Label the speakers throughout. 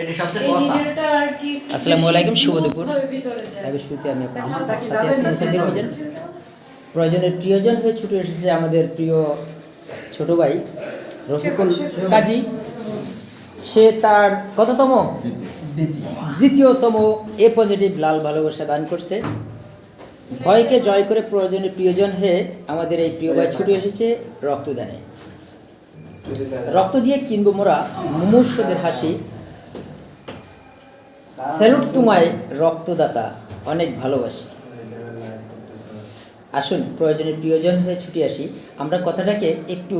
Speaker 1: এটা সবচেয়ে বসা।
Speaker 2: নিডলটা আর কি
Speaker 3: আসসালামু আলাইকুম, শুভ দুপুর।
Speaker 2: ভাবে ভিতরে যায়।
Speaker 3: তবে শুরুতে আমি আপনার সাথে আছি মুসাফির হোসেন প্রয়োজনের প্রিয়জন। হয়ে ছুটে এসেছে আমাদের প্রিয় ছোট ভাই রফিকুল কাজী। সে তার কততম? দ্বিতীয়তম এ পজিটিভ লাল ভালোবাসা দান করছে। ভয়কে জয় করে প্রয়োজনের প্রিয়জন হয়ে আমাদের এই প্রিয় ভাই ছুটে এসেছে রক্তদানে। রক্ত দিয়ে কিনবো মোরা মুমূর্ষদের হাসি। স্যালুট তোমায়, রক্তদাতা, অনেক ভালোবাসি। আসুন, প্রয়োজনের প্রিয়জন হয়ে ছুটে আসি। আমরা কথাটাকে একটু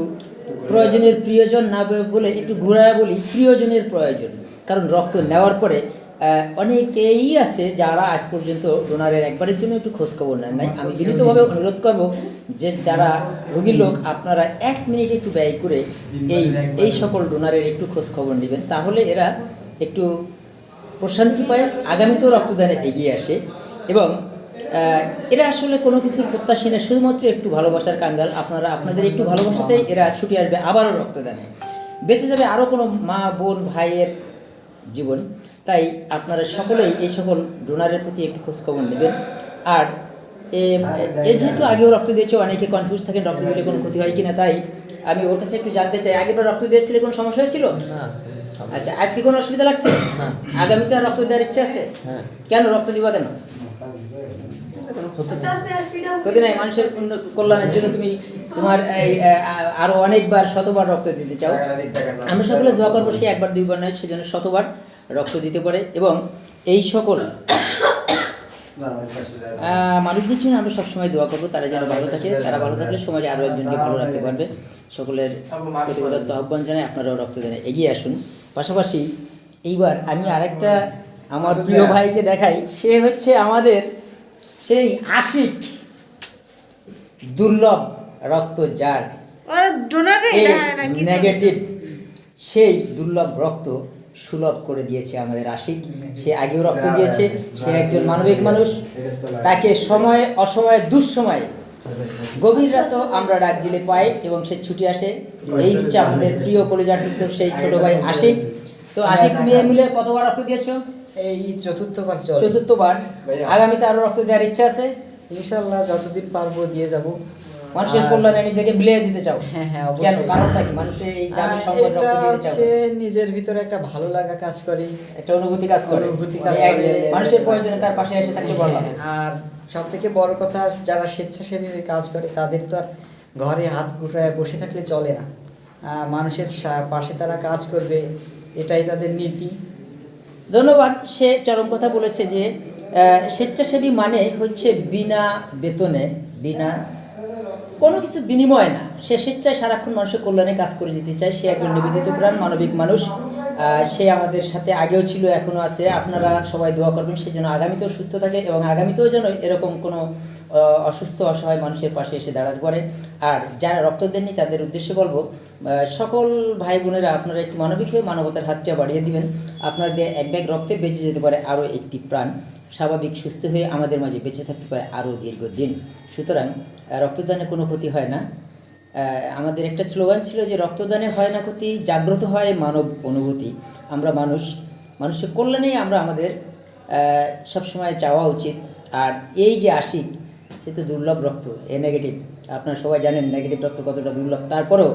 Speaker 3: প্রয়োজনের প্রিয়জন না বলে একটু ঘুরায় বলি, প্রিয়জনের প্রয়োজন। কারণ রক্ত নেওয়ার পরে অনেকেই আছে যারা আজ পর্যন্ত ডোনারের একবারের জন্য একটু খোঁজখবর নেন নাই। আমি বিনীতভাবে অনুরোধ করব যে যারা রোগীর লোক, আপনারা এক মিনিট একটু ব্যয় করে এই এই সকল ডোনারের একটু খোঁজখবর নেবেন। তাহলে এরা একটু প্রশান্তি পায়, আগামীতেও রক্তদানে এগিয়ে আসে এবং এরা আসলে কোনো কিছুর প্রত্যাশী না, শুধুমাত্র একটু ভালোবাসার কাঙ্গাল। আপনারা, আপনাদের একটু ভালোবাসাতেই এরা ছুটে আসবে, আবারও রক্তদানে। বেঁচে যাবে আরও কোনো মা, বোন, ভাইয়ের জীবন। তাই আপনারা সকলেই এই সকল ডোনারের প্রতি একটু খোঁজখবর নেবেন। আর এ যেহেতু আগেও রক্ত দিয়েছে, অনেকে কনফিউজ থাকেন রক্ত দিলে কোনো ক্ষতি হয় কিনা, তাই আমি ওর কাছে একটু জানতে চাই। আগেরবার রক্ত দিয়েছিলে কোনো সমস্যা হয়েছিল? আচ্ছা আজকে কোনো অসুবিধা লাগছে? আগামীতে আর রক্ত দেওয়ার ইচ্ছা আছে? কেন রক্ত দিবা কেন? ক্ষতি নাই মানুষের কল্যাণের জন্য তুমি তোমার এই আরও অনেকবার শতবার রক্ত দিতে চাও। আমি সকলে দোয়া করব সে একবার দুইবার নয় সেজন্য শতবার রক্ত দিতে পারে। এবং এই সকল মানুষদের জন্য আমরা সবসময় দোয়া করব তারা যেন ভালো থাকে তারা ভালো থাকলে সমাজে আরও একজনকে ভালো রাখতে পারবে। সকলের প্রতিবদত্ত আহ্বান জানাই আপনারাও রক্তদানে এগিয়ে আসুন। পাশাপাশি এইবার আমি আরেকটা আমার প্রিয় ভাইকে দেখাই সে হচ্ছে আমাদের সেই আশিক দুর্লভ রক্ত যার
Speaker 2: না
Speaker 3: নেগেটিভ সেই দুর্লভ রক্ত সুলভ করে দিয়েছে আমাদের আশিক। সে আগেও রক্ত দিয়েছে সে একজন মানবিক মানুষ। তাকে সময়ে অসময়ে দুঃসময়ে গভীর রাতও আমরা ডাক দিলে পাই এবং সে ছুটি আসে। এই হচ্ছে আমাদের প্রিয় কলেজার টুকরো সেই ছোট ভাই আশিক। তো আশিক তুমি এই মিলে কতবার রক্ত দিয়েছ?
Speaker 4: এই চতুর্থবার
Speaker 3: চতুর্থবার। আগামীতে আরও রক্ত দেওয়ার ইচ্ছা আছে?
Speaker 4: ইনশাল্লাহ যতদিন পারব দিয়ে যাব।
Speaker 3: মানুষের কল্যাণে নিজেকে বিলিয়ে দিতে চাও।
Speaker 4: হ্যাঁ, হ্যাঁ, অবশ্যই।
Speaker 3: কেন কারণটা কি? মানুষের এই দামি সম্পদ রক্ত দিতে চাও
Speaker 4: হচ্ছে নিজের ভিতরে একটা ভালো লাগা কাজ করে।
Speaker 3: একটা অনুভূতি কাজ করে।
Speaker 4: অনুভূতি কাজ করে।
Speaker 3: মানুষের প্রয়োজনে তার পাশে এসে থাকলে বললাম
Speaker 4: আর সব থেকে বড় কথা যারা স্বেচ্ছাসেবী হয়ে কাজ করে তাদের তো আর ঘরে হাত গুটায় বসে থাকলে চলে না। মানুষের পাশে তারা কাজ করবে এটাই তাদের নীতি।
Speaker 3: ধন্যবাদ। সে চরম কথা বলেছে যে স্বেচ্ছাসেবী মানে হচ্ছে বিনা বেতনে বিনা কোনো কিছু বিনিময় না। সে স্বেচ্ছায় সারাক্ষণ মানুষের কল্যাণে কাজ করে যেতে চায়। সে একজন নিবেদিত প্রাণ, মানবিক মানুষ। সে আমাদের সাথে আগেও ছিল, এখনও আছে। আপনারা সবাই দোয়া করবেন, সে যেন আগামীতেও সুস্থ থাকে এবং আগামীতেও যেন এরকম কোনো অসুস্থ, অসহায় মানুষের পাশে এসে দাঁড়াতে পারে। আর যারা রক্ত দেননি, তাদের উদ্দেশ্যে বলব সকল ভাই বোনেরা আপনারা একটু মানবিক হয়ে মানবতার হাতটা বাড়িয়ে দিবেন। আপনার দিয়ে এক ব্যাগ রক্তে বেঁচে যেতে পারে আরও একটি প্রাণ। স্বাভাবিক সুস্থ হয়ে আমাদের মাঝে বেঁচে থাকতে পারে আরও দীর্ঘদিন। সুতরাং রক্তদানে কোনো ক্ষতি হয় না। আমাদের একটা স্লোগান ছিল যে, রক্তদানে হয় না ক্ষতি, জাগ্রত হয় মানব অনুভূতি। আমরা মানুষ, মানুষের কল্যাণেই আমরা আমাদের সবসময় চাওয়া উচিত। আর এই যে আশিক সে তো দুর্লভ রক্ত, এ নেগেটিভ আপনারা সবাই জানেন নেগেটিভ রক্ত কতটা দুর্লভ। তারপরেও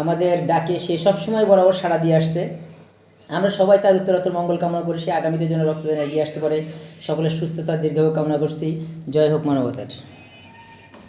Speaker 3: আমাদের ডাকে সে সবসময় বরাবর সাড়া দিয়ে আসছে। আমরা সবাই তার উত্তরোত্তর মঙ্গল কামনা করি, সে আগামীতে যেন রক্তদান এগিয়ে আসতে পারে। সকলের সুস্থতা দীর্ঘ কামনা করছি। জয় হোক মানবতার।